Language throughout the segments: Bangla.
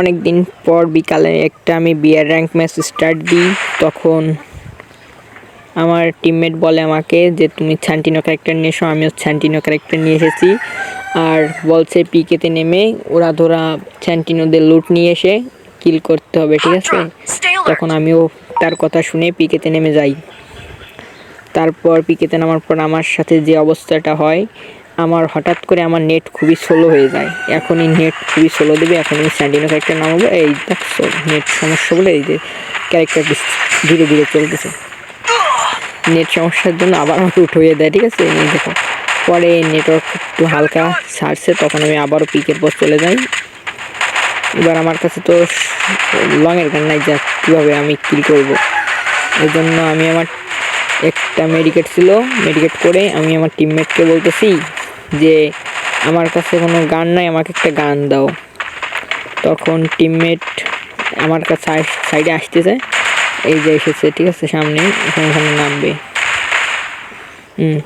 অনেক দিন পর বিকালে একটা আমি বিয়ার র্যাঙ্ক ম্যাচ স্টার্ট দিই তখন আমার টিমমেট বলে আমাকে যে তুমি ছ্যান্টিনো ক্যারেক্টার নিয়ে এসো আমিও ছ্যান্টিনো ক্যারেক্টার নিয়ে এসেছি। আর বলছে পিকেতে নেমে ওরা ধরা ছ্যান্টিনোদের লুট নিয়ে এসে কিল করতে হবে ঠিক আছে? তখন আমিও তার কথা শুনে পিকেতে নেমে যাই। তারপর পিকেতে নামার পর আমার সাথে যে অবস্থাটা হয় আমার হঠাৎ করে আমার নেট খুবই স্লো হয়ে যায়। এখনই নেট খুবই স্লো দেবে এখন আমি স্যান্ডিনো ক্যারেক্টার নামাবো। এই দেখছ নেট সমস্যা বলে এই যে ক্যারেক্টারটি ধীরে ধীরে চলতেছে। নেট সমস্যার জন্য আবার আমাকে উঠে হয়ে দেয়, ঠিক আছে? এই দেখো। পরে নেটওয়ার্ক একটু হালকা ছাড়ছে, তখন আমি আবারও পিকের পর চলে যাই। এবার আমার কাছে তো লংয়ের গান নাই যা কীভাবে আমি কিল করব। এই জন্য আমি আমার একটা মেডিকেট ছিল মেডিকেট করে আমি আমার টিমমেটকে বলতেছি যে আমার কাছে কোনো গান নাই, আমাকে একটা গান দাও। তখন টিমমেট আমার কাছে সাইডে আসতেছে। এই যে এসেছে, ঠিক আছে, সামনে, এখানে এখানে নামবে। হুম।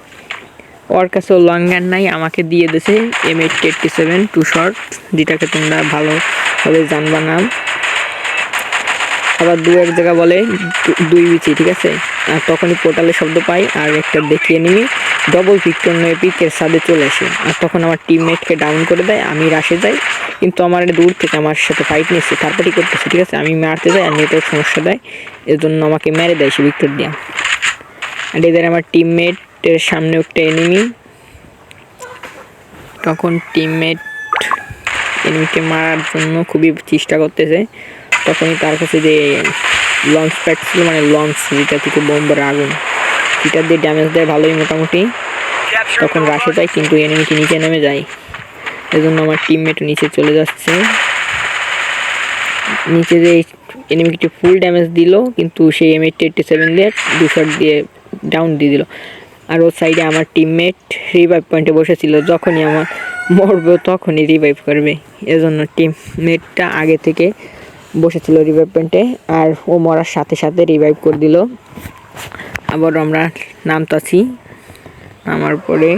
ওর কাছেও লং গান নাই, আমাকে দিয়ে দিয়েছে M eight eighty seven two short যেটাকে তোমরা ভালোভাবে জানবা নাম। আবার দু এক জায়গা বলে দুই বিচি ঠিক আছে? আর তখনই পোর্টালের শব্দ পাই, আর একটা দেখিয়ে নিবি ডবল পিকটন নয় পিকের সাথে চলে আসে। আর তখন আমার টিমমেটকে ডাউন করে দেয়, আমি রাশে যাই। কিন্তু আমার দূর থেকে আমার সাথে ফাইট নিয়েছে তারপরই করতেছে, ঠিক আছে? আমি মারতে যাই, আর নেটওয়ার্ক সমস্যা দেয়। এর জন্য আমাকে মেরে দেয় সে ভিক্টর দিয়া। আর এদের আমার টিমমেটের সামনে একটা এনিমি তখন টিমমেট এনিমিকে মারার জন্য খুবই চেষ্টা করতেছে। তখনই তার কাছে যে লঞ্চ প্যাড ছিল মানে লঞ্চ যেটা থেকে বোম্বার আগুন, সেটা দিয়ে ড্যামেজ দেয় ভালোই মোটামুটি। তখন রাশে যায়, কিন্তু এনিমিটি নিচে নেমে যায়। এজন্য আমার টিমমেট নিচে চলে যাচ্ছে। নিচে যে এনিমিটি ফুল ড্যামেজ দিল, কিন্তু সেই এম এইটটি এইটটি সেভেন দিয়ে দু শট দিয়ে ডাউন দিয়ে দিল। আর ওর সাইডে আমার টিমমেট রিভাইভ পয়েন্টে বসেছিল, যখনই আমার মরবে তখনই রিভাইভ করবে। এজন্য টিমমেটটা আগে থেকে বসেছিল রিভাইভ পয়েন্টে আর ও মরার সাথে সাথে রিভাইভ করে দিল। আবার আমরা নামতাছি। নামার পরে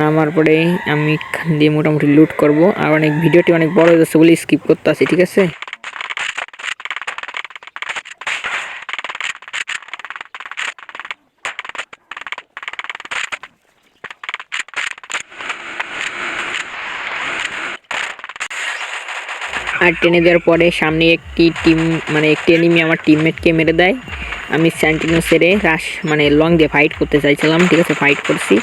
নামার পরে আমি দিয়ে মোটামুটি লুট করব। আর অনেক ভিডিওটি অনেক বড় হয়ে যাচ্ছে বলে স্কিপ করতে আছি ঠিক আছে? আর টেনে দেওয়ার পরে সামনে একটি টিম মানে একটি এনিমি আমার টিমমেটকে মেরে দেয়। আমি স্যান্টিনো সেরে রাশ মানে লং দিয়ে ফাইট করতে চাইছিলাম, ঠিক আছে ফাইট করছি।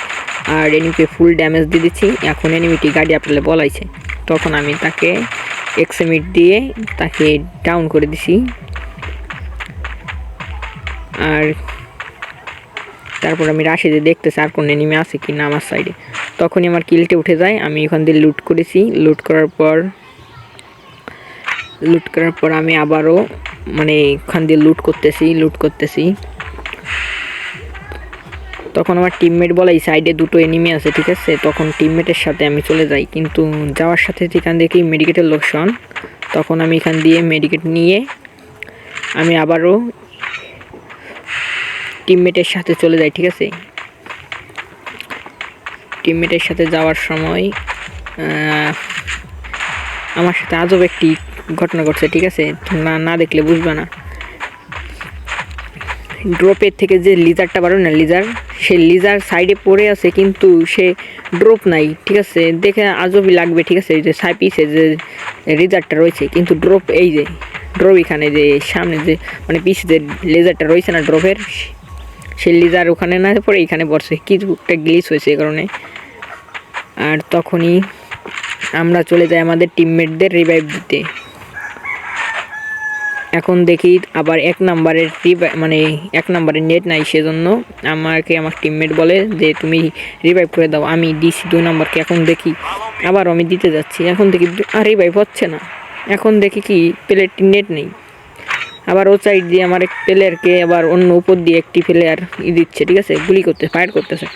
আর এনিমিকে ফুল ড্যামেজ দিয়ে দিচ্ছি। এখন এনিমিটি গাড়ি আপনালে বলাইছে। তখন আমি তাকে এক্সএমিট দিয়ে তাকে ডাউন করে দিছি। আর তারপর আমি রাশে যে দেখতেছি আর কোন এনিমি আছে কি না আমার সাইডে তখনই আমার কিলটে উঠে যায়। আমি ওখান দিয়ে লুট করেছি। লুট করার পর লুট করার পর আমি আবারও মানে ওখান দিয়ে লুট করতেছি লুট করতেছি। তখন আমার টিমমেট বলে, এই সাইডে দুটো এনিমি আছে, ঠিক আছে? তখন টিমমেটের সাথে আমি চলে যাই। কিন্তু যাওয়ার সাথে এখান দেখি মেডিকেটের লোকসান। তখন আমি এখান দিয়ে মেডিকেট নিয়ে আমি আবারও টিমমেটের সাথে চলে যাই, ঠিক আছে? টিমমেটের সাথে যাওয়ার সময় আমার সাথে আজব একটি ঘটনা ঘটছে, ঠিক আছে? না না দেখলে বুঝবে না। ড্রপের থেকে যে লিজারটা বারো না লিজার সে লিজার সাইডে পড়ে আছে, কিন্তু সে ড্রপ নাই, ঠিক আছে? দেখে আজবই লাগবে, ঠিক আছে? যে সাইপিসে যে রিজারটা রয়েছে, কিন্তু ড্রপ এই যে ড্রপ এখানে যে সামনে যে মানে পিছে যে লেজারটা রয়েছে না ড্রপের সে লিজার ওখানে না পরে এখানে পড়ছে। কিছু একটা গ্লিচ হয়েছে এ কারণে। আর তখনই আমরা চলে যাই আমাদের টিমমেটদের রিভাইভ দিতে। এখন দেখি আবার এক নাম্বারের রিভাই মানে এক নাম্বারের নেট নাই সেজন্য আমাকে আমার টিমমেট বলে যে, তুমি রিভাইভ করে দাও, আমি দিছি দুই নাম্বারকে এখন দেখি। আবার আমি দিতে যাচ্ছি, এখন দেখি আর রিভাইভ হচ্ছে না। এখন দেখি কি প্লেয়ারটি নেট নেই। আবার ও সাইড দিয়ে আমার এক প্লেয়ারকে আবার অন্য উপর দিয়ে একটি প্লেয়ার ই দিচ্ছে, ঠিক আছে? গুলি করতে ফায়ার করতেছে।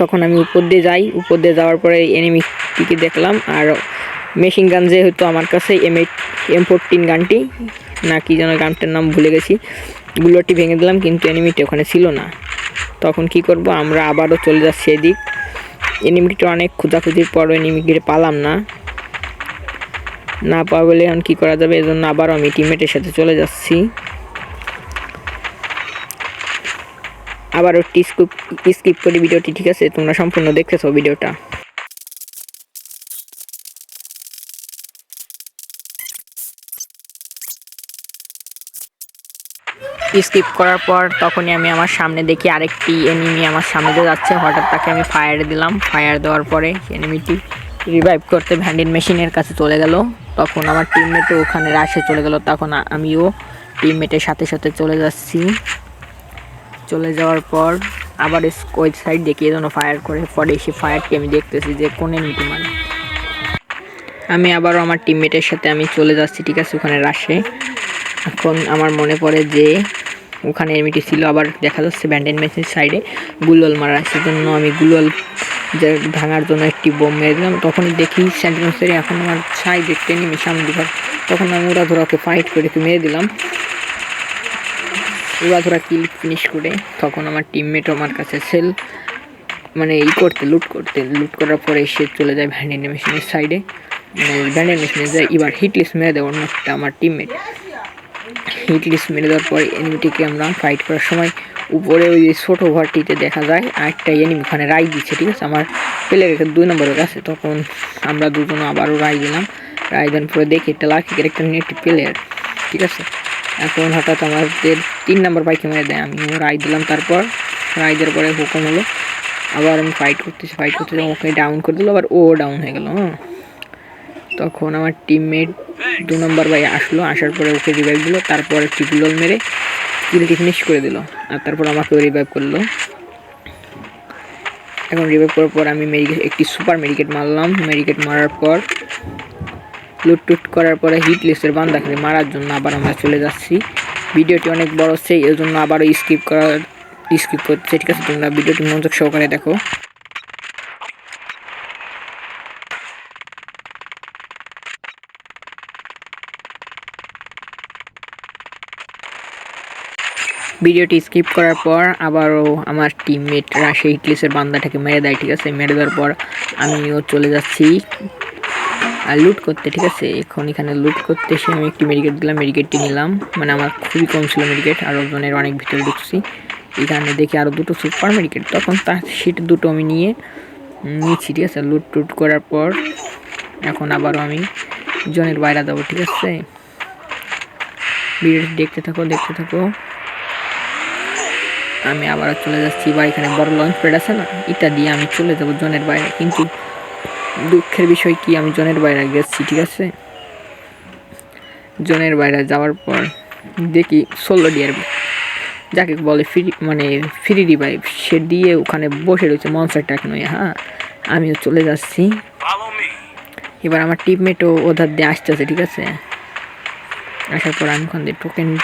তখন আমি উপর দিয়ে যাই, উপর দিয়ে যাওয়ার পরে এনিমিটিকে দেখলাম, আর মেশিন গান যেহেতু আমার কাছে এম এইট এম ফোরটিন গানটি, না কি যেন গানটার নাম ভুলে গেছি, গুলোটি ভেঙে দিলাম কিন্তু এনিমিটি ওখানে ছিল না। তখন কি করব, আমরা আবারও চলে যাচ্ছি এদিক। এনিমিটিটা অনেক খোঁজাখুঁজির পর এনিমিটিকে পালাম না। না পাওয়া গেলে এখন কী করা যাবে, এজন্য আবারও আমি টিমমেটের সাথে চলে যাচ্ছি। আবারও স্কিপ স্কিপ করে, ভিডিওটি ঠিক আছে? তোমরা সম্পূর্ণ দেখতেছো ভিডিওটা। স্কিপ করার পর তখনই আমি আমার সামনে দেখি আরেকটি এনিমি আমার সামনে দিয়ে যাচ্ছে। হঠাৎ তাকে আমি ফায়ার দিলাম। ফায়ার দেওয়ার পরে এনিমিটি রিভাইভ করতে ভ্যান্ডিন মেশিনের কাছে চলে গেল। তখন আমার টিমমেটও ওখানে রাশে চলে গেল। তখন আমিও টিমমেটের সাথে সাথে চলে যাচ্ছি। চলে যাওয়ার পর আবার ওই সাইড দেখিয়ে যেন ফায়ার করে। পরে এসে ফায়ারটি আমি দেখতেছি যে কোন এনিমিটি মানে। আমি আবারও আমার টিমমেটের সাথে আমি চলে যাচ্ছি, ঠিক আছে, ওখানে রাশে এখন আমার মনে পড়ে যে ওখানে এমিটি ছিল, আবার দেখা যাচ্ছে ব্যান্ডেন মেশিন সাইডে গুলল মারা সেজন্য আমি গুলল ভাঙার জন্য একটি বোম মেরে দিলাম। তখনই দেখি সেন্টিমেন্টসের এখন আমার ছাই দেখতে নেমে সামনে দিকে তখন আমি ওরা ধরে ওকে ফাইট করে মেরে দিলাম। ওরা ধরা কিল ফিনিশ করে তখন আমার টিমমেটও আমার কাছে সেল মানে ই করতে লুট করতে লুট করার পরে সে চলে যায় ভ্যান্ডেন মেশিনের সাইডে মানে ভ্যান্ডেন মেশিনে যায়, এবার হিটলিস্ট মেরে দেয় অন্য একটা আমার টিমমেট হিটলিস্ট মেরে দেওয়ার পর এনিমিটিকে আমরা ফাইট করার সময় উপরে ওই যে ছোটো ঘরটিতে দেখা যায় আরেকটা এনিমি ওখানে রাই দিচ্ছে ঠিক আছে? আমার প্লেয়ারের দুই নম্বরের কাছে। তখন আমরা দুজন আবারও রাই দিলাম। রাই দেওয়ার পরে দেখি একটা লাকি একটা নেট প্লেয়ার ঠিক আছে? এখন হঠাৎ আমাদের তিন নম্বর বাইকে মেরে দেয়। আমি রাই দিলাম তারপর। রাই দেওয়ার পরে হুকুম হলো আবার আমি ফাইট করতেছি ফাইট করতেছি ওকে ডাউন করে দিল আবার ও ডাউন হয়ে গেল হ্যাঁ তখন আমার টিমমেট দু নম্বর ভাই আসলো, আসার পরে ওকে রিভাইভ দিলো, তারপর একটি গুলল মেরে কিলটি ফিনিশ করে দিল, আর তারপর আমাকেও রিভাইভ করল। এখন রিভাইভ করার পর আমি মেডিকেট একটি সুপার মেডিকেট মারলাম। মেডিকেট মারার পর লুট টুট করার পরে হিট লিস্টের বান্দাকে মারার জন্য আবার আমরা চলে যাচ্ছি। ভিডিওটি অনেক বড় এর জন্য আবারও স্কিপ করার স্কিপ করছে। ঠিক আছে, তোমরা ভিডিওটি মনোযোগ সহকারে দেখো। ভিডিওটি স্কিপ করার পর আবারও আমার টিমমেটরা সেই ক্লিসের বান্দাটাকে মেরে দেয়, ঠিক আছে? মেরে দেওয়ার পর আমিও চলে যাচ্ছি আর লুট করতে, ঠিক আছে? এখন এখানে লুট করতে এসে আমি একটি মেডিকেট দিলাম মেডিকেটটি নিলাম। মানে আমার খুবই কম ছিল মেডিকেট আরও জনের অনেক ভিতরে ঢুকছি। এখানে দেখি আরও দুটো সুপার মেডিকেট তখন তার সিট দুটো আমি নিয়ে নিয়েছি, ঠিক আছে? লুট টুট করার পর এখন আবারও আমি জনের বাইরে যাব, ঠিক আছে? ভিডিওটি দেখতে থাকো দেখতে থাকো। আমি আবার চলে যাচ্ছি বা এখানে বড় লঞ্চ প্যাড আছে না? এটা দিয়ে আমি চলে যাব জনের বাইরে। কিন্তু দুঃখের বিষয় কি আমি জনের বাইরে গেছি ঠিক আছে? জনের বাইরে যাওয়ার পর দেখি ষোলো ডিয়ার যাকে বলে ফ্রি মানে ফ্রি রিভাইভ সে দিয়ে ওখানে বসে রয়েছে মনসার ট্যাক নয় হ্যাঁ? আমিও চলে যাচ্ছি। এবার আমার টিমমেটও ওধার দিয়ে আসতেছে ঠিক আছে? আসার পর আমি ওখান দিয়ে টোকেন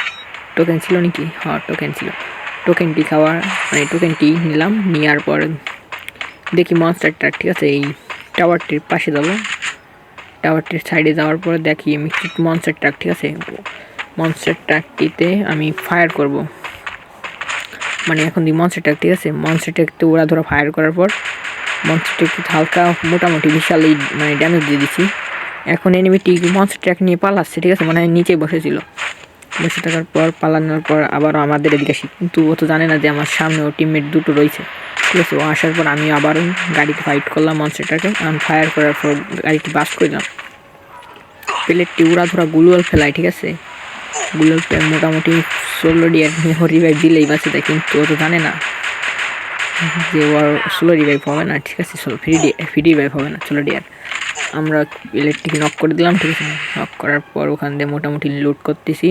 টোকেন ছিল নাকি? হ্যাঁ টোকেন ছিল। টোকেনটি খাওয়ার মানে টোকেনটি নিলাম, নেওয়ার পর দেখি মনস্টার ট্রাক ঠিক আছে, এই টাওয়ারটির পাশে যাব। টাওয়ারটির সাইডে যাওয়ার পর দেখি আমি মনস্টার ট্রাক ঠিক আছে মনস্টার ট্রাকটিতে আমি ফায়ার করব। মানে এখন দি মনস্টার ট্রাক ঠিক আছে মনস্টার ট্রাকতে ওরা ধরো ফায়ার করার পর মনস্টারটি হালকা, মোটামুটি বিশাল এই মানে ড্যামেজ দিয়ে দিচ্ছি এখন এনিমিটি মনস্টার ট্র্যাক নিয়ে পালাচ্ছে, ঠিক আছে মানে নিচে বসেছিল। বসে থাকার পর, পালানোর পর আবারও আমাদের এদিকে আসি। কিন্তু ও তো জানে না যে আমার সামনে ও টিমমেট দুটো রয়েছে। ঠিক আছে, ও আসার পর আমি আবারও গাড়িতে ফাইট করলাম মনস্টারটাকে আমি ফায়ার করার পর গাড়িটি বাস করলাম প্লেটটি উড়া ধরা গুলুয়াল ফেলায়, ঠিক আছে? গুলুয়াল মোটামুটি ষোলো ডিয়ার রিভাইভ দিলেই বাঁচে দেয় কিন্তু ও তো জানে না যে ওর ষোলো রিভাইভ হবে না, ঠিক আছে? ষোলো ফ্রি ফ্রি রিভাইভ হবে না, ষোলো ডিয়ার আমরা প্লেটটিকে নক করে দিলাম, ঠিক আছে? নক করার পর ওখান দিয়ে মোটামুটি লুট করতেছি।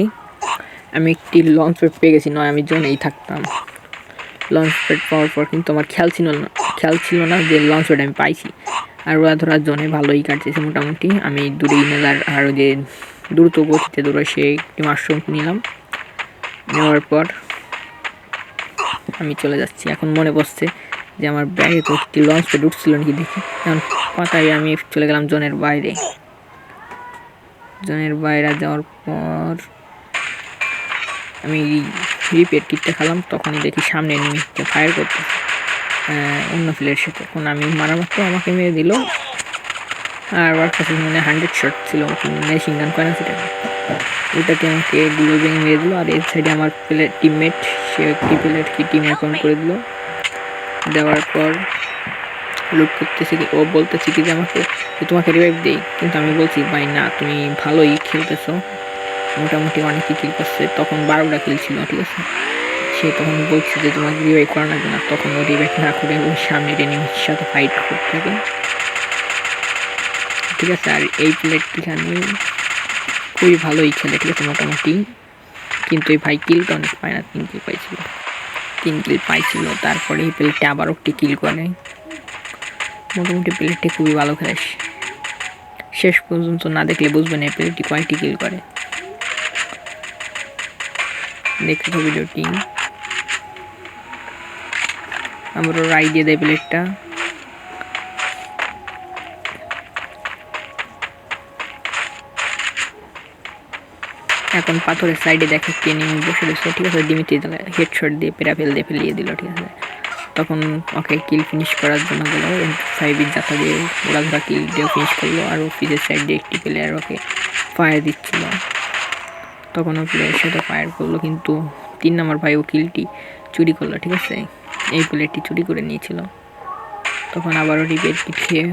আমি একটি লঞ্চ প্যাড পেয়ে গেছি, নয়, আমি জোনেই থাকতাম। লঞ্চ প্যাড পাওয়ার পর কিন্তু আমার খেয়াল ছিল না, খেয়াল ছিল না যে লঞ্চ প্যাড আমি পাইছি। আর ওরা ধরার জোনে ভালোই কাটতেছে মোটামুটি, আমি দূরে ইনেলার আরও যে দ্রুত গতিতে দূরে সেই একটি মাশরুম নিলাম। নেওয়ার পর আমি চলে যাচ্ছি। এখন মনে পড়ছে যে আমার ব্যাগে একটি লঞ্চ প্যাড উঠছিল নাকি দেখি। এখন পাতায় আমি চলে গেলাম জোনের বাইরে। জোনের বাইরে যাওয়ার পর আমি রিপেয়ার কিটটা খেলাম তখনই দেখি সামনে নিমিটটা ফায়ার করতে অন্য ফিলের সাথে। তখন আমি মারা মাত্র আমাকে মেরে দিল। আর কাছে মানে হান্ড্রেড শট ছিল মেশিন গান কয় না সেটা ওটাকে আমাকে গুলো ভেঙে মেরে দিল আর এর সাইডে আমার প্লেয়ার টিমমেট সে একটি প্লেয়ার কি টিম অ্যাকাউন্ট করে দিল। দেওয়ার পর লুট করতেছে কি ও বলতেছে কি যে আমাকে তোমাকে রিভাইভ দেই কিন্তু আমি বলছি ভাই না তুমি ভালোই খেলতেছো। মোটামুটি অনেকই কিল করছে। তখন বারোটা কিল ছিল ঠিক আছে? সে তখন বলছে যে, তোমাকে রিভাইভ করা লাগবে না। তখন ও রিভাইভ না করে ওই সামনের এনিমির সাথে ফাইট করতে থাকে ঠিক আছে, আর এই প্লেটটি আমি খুবই ভালোই খেলে, ঠিক আছে, মোটামুটি। কিন্তু এই ভাই কিলটা অনেক পায় না, তিন কিল পাইছিল। তিন কিল পাইছিল, তারপরে এই প্লেটটা আবারও একটি কিল করে। মোটামুটি প্লেটটি খুবই ভালো খেলে। শেষ পর্যন্ত না দেখলে বুঝবেন এই প্লেটটি কয়টি কিল করে। দেখতে হবে ভিডিওটি। আমরা রাই দিয়ে দেয় প্লেটটা। এখন পাথরের সাইডে দেখে কে নিয়ে বসে রয়েছে, ঠিক আছে? দিলে হেডশট দিয়ে পেরা ফেল দিয়ে ফেলিয়ে দিল, ঠিক আছে? তখন ওকে কিল ফিনিশ করার জন্য গেল ফাইভের যাতা দিয়ে ওরা কিল দিয়ে ফিনিশ করল, আর অফিসের সাইড দিয়ে একটি প্লেয়ার ওকে ফায়ার দিচ্ছিল। তখন ও প্লেয়ারের সাথে ফায়ার করল, কিন্তু তিন নম্বর ভাই ও কিলটি চুরি করল, ঠিক আছে? এই প্লেয়ারটি চুরি করে নিয়েছিল। তখন আবারও রিপেয়ার কিট খেয়ে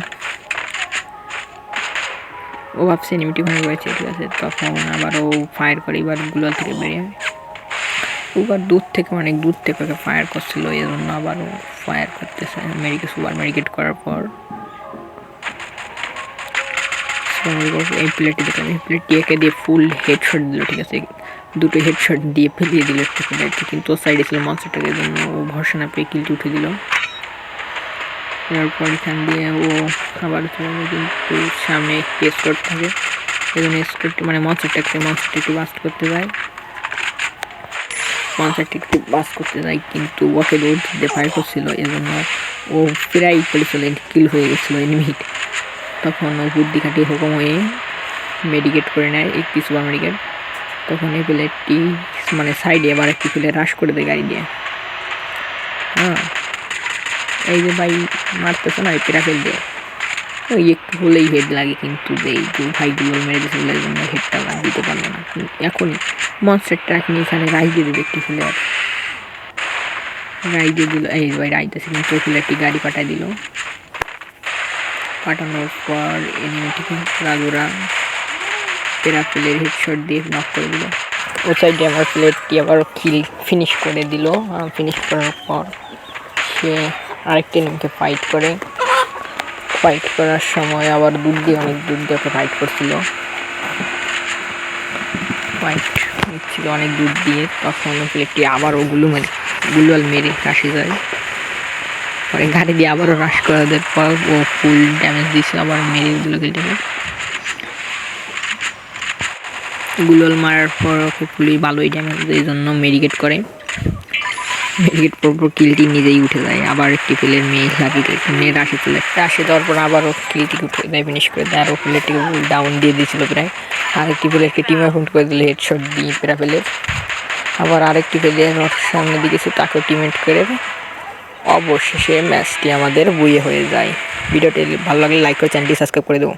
ও ভাবছে এনিমিটি ভাঙে রয়েছে, ঠিক আছে? তখন আবার ও ফায়ার করে, এবার গুলাল থেকে বেরিয়ে ওবার দূর থেকে, অনেক দূর থেকে ওকে ফায়ার করছিল এই জন্য আবার ও ফায়ার করতেছে। মেডিকে সুপার মেডিকেট করার পর এই প্লেটটি দেখলাম এই প্লেটটি একে দিয়ে ফুল হেডশট দিল, ঠিক আছে? দুটো হেডশট দিয়ে ফেলিয়ে দিল একটা প্লেটটি কিন্তু সাইডে ছিল মনস্টারটাকে জন্য ও ভরসা না পেয়ে কিলটি উঠে দিল। এরপর এখান দিয়ে ও আবার চলে কিন্তু সামনে স্কোর থাকে। এজন্য স্কোরটি মানে মনস্টারটাকে মনস্টারটি একটু বাস্ট করতে যায় মনস্টারটি একটু বাস্ট করতে যায় কিন্তু ওকে দৌড় দিতে ফায়ার করছিল। এজন্য ও প্রায় করেছিল কিল হয়ে গেছিল এনিমি তখন বুদ্ধি খাটিয়ে হুকুম হয়ে মেডিকেট করে নেয় একটি সুপার মেডিকেট তখন এই প্লেটটি মানে সাইডে আবার একটি প্লেয়ার রাশ করে দেয় গাড়ি দিয়ে। হ্যাঁ এই যে ভাই মারতেছে না পেরা ফেল দিয়ে। ওই একটু হলেই হেড লাগে কিন্তু এই ভাইগুলো মেরে দিয়েছে বলে জন্য হেডটা দিতে পারল না। এখনই মনস্টার ট্রাক নিয়ে এখানে রাই দিয়ে দেবে একটি প্লেয়ার রাই দিয়ে দিল, এই ভাই রাইতেছে কিন্তু ওই প্লেয়ারটি গাড়ি পাঠায় দিল। পাঠানোর পর এনিমিটিকে রাজুরা পেরা প্লেয়ার হেডশট দিয়ে নক করে দিল। ও সাইডে আমার প্লেটটি আবার কিল ফিনিশ করে দিল। ফিনিশ করার পর সে আরেকটি এনিমিকে ফাইট করে। ফাইট করার সময় আবার দূর দিয়ে, অনেক দূর দিয়ে ওকে ফাইট করছিল। ফাইট ছিল অনেক দূর দিয়ে। তখন প্লেটটি আবার ওগুলো মেরে, গুলোয়াল মেরে কাশি যায় পরে গাড়ি দিয়ে আবারও রাশ করা দেওয়ার পর ও ফুল ড্যামেজ দিয়েছিল, আবার মেরে দিল কিলটাকে গুলোয়াল মারার পর ওকে ফুলই ভালোই ড্যামেজ এই জন্য মেডিকেট করে। মেডিকেট পর কিলটি নিজেই উঠে যায়, আবার একটি প্লেয়ার মেয়ে লাফিয়ে মেয়ে রাশি তুলে রাশি দেওয়ার পর আবার আবারও কিলটি উঠে দেয় ফিনিশ করে দেয় আরও প্লেয়ারটিকে ডাউন দিয়ে দিয়েছিল প্রায়। আর আরেকটি প্লেয়ারকে টিম অ্যাকাউন্ট করে দিল হেডশট দিয়ে পেরা ফেলে আবার আরেকটি প্লেয়ার ওর সামনে দিকে তাকেও টিমেন্ট করে। অবশেষে ম্যাচটি আমাদের বইয়ে হয়ে যায়। ভিডিওটি ভালো লাগলে লাইক করে চ্যানেলটি সাবস্ক্রাইব করে দেবো।